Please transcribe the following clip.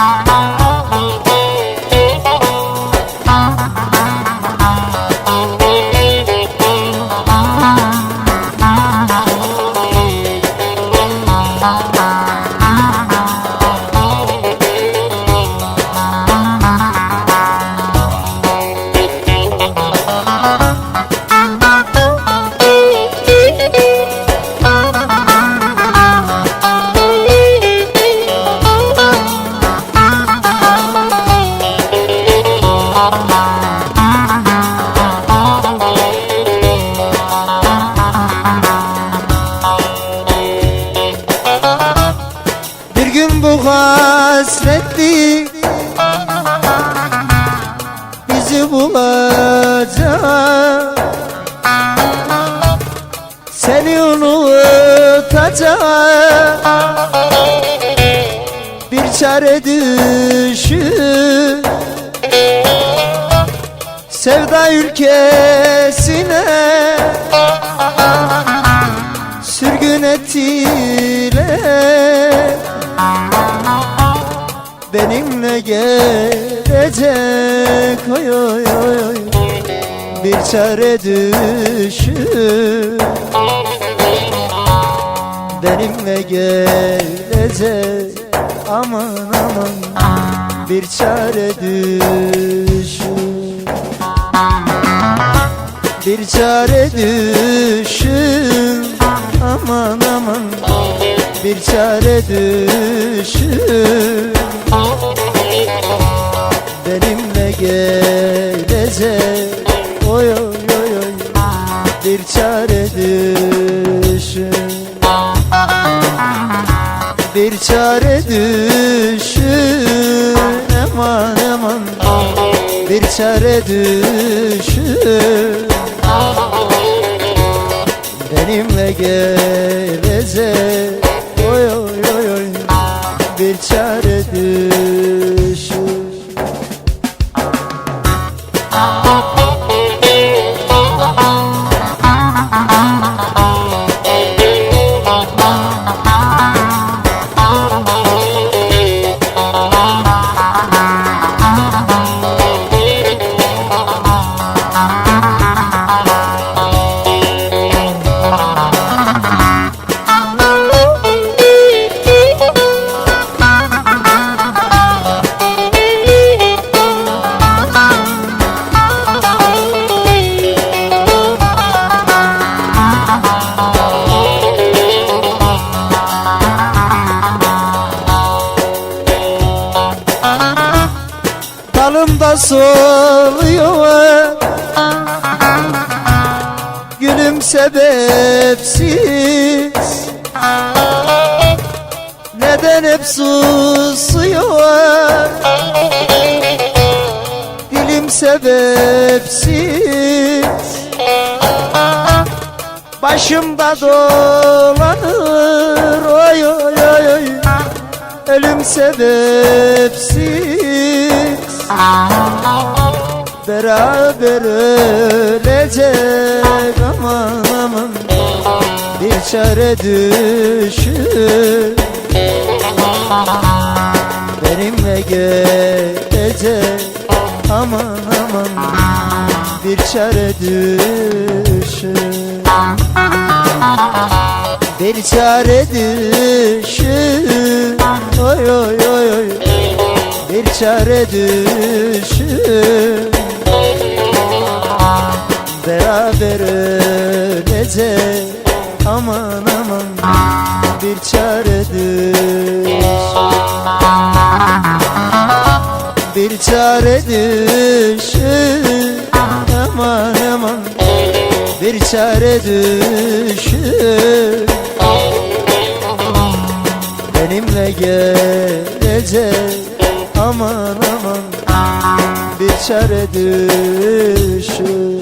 Bir gün bu hasretlik bizi bulacak. Seni unutacak. Bir çare düşün Sevda ülkesine Benimle gelecek. Oy oy oy Bir çare düşün. Benimle gelecek. Aman aman. Bir çare düşün. Bir çare düşün. Aman aman. Bir çare düşün Benimle gelecek oy oy oy oy. Bir çare düşün. Bir çare düşün. Aman aman. Bir çare düşün. Benimle gelecek oy oy oy oy. Bir çare Soluyor Gülüm sebepsiz. Neden hep susuyor Dilim sebepsiz. Başımda dolanır. Oy oy oy oy. Ölüm sebepsiz Beraber ölecek. Aman aman. Bir çare düşün. Benimle gelecek. Aman aman. Bir çare düşün. Bir çare düşün. Oy oy oy oy. Bir çare düşün Beraber ölecek Aman aman Bir çare düşün Bir çare düşün Aman aman Bir çare düşün Benimle gelecek. Aman aman Bir çare düşün